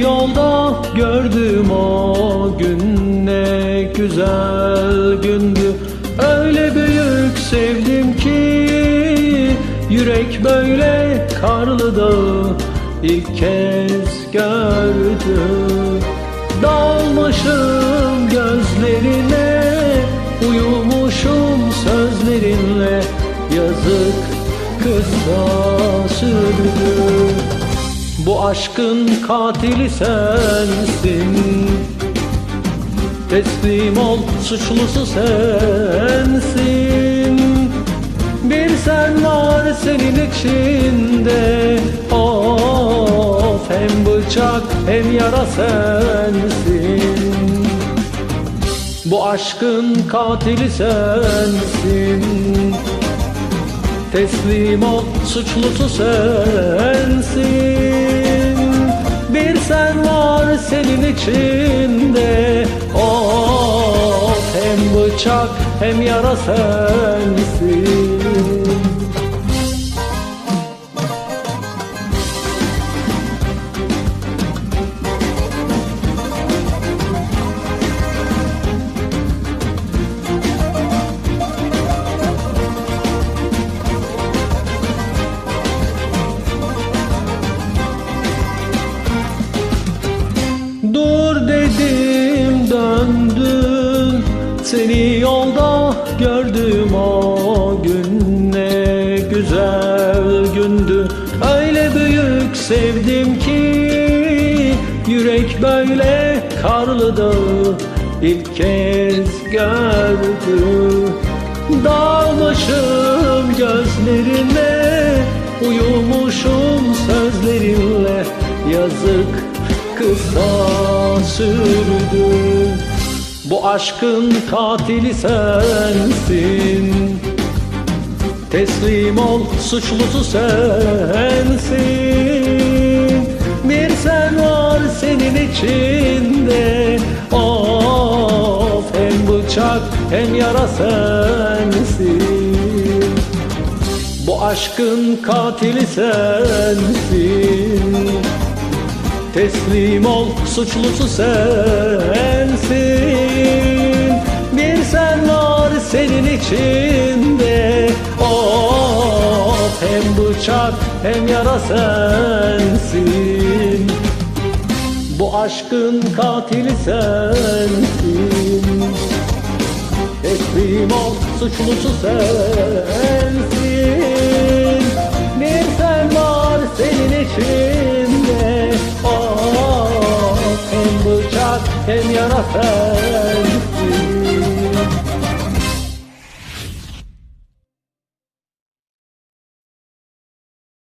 yolda gördüm o gün. Ne güzel gündü. Öyle büyük sevdim ki Yürek böyle karlı dağı ilk kez gördü Dalmışım Bu aşkın katili sensin. Teslim ol suçlusu sensin. Bir sen var senin içinde. Of hem bıçak hem yara sensin. Bu aşkın katili sensin Teslim ol suçlusu sensin. Bir sen var senin içinde. Of hem bıçak hem yara sensin Seni yolda gördüm o gün. Ne güzel gündü. Öyle büyük sevdim ki Yürek böyle karlı dağı ilk kez gördü. Dalmışım gözlerine Uyumuşum sözlerinle. Yazık kısa sürdü Bu aşkın katili sensin. Teslim ol suçlusu sensin. Bir sen var senin içinde. Of hem bıçak hem yara sensin. Bu aşkın katili sensin Teslim ol suçlusu sensin. Bir sen var senin içinde. Of hem bıçak hem yara sensin. Bu aşkın katili sensin. Teslim ol suçlusu sensin hem yaratan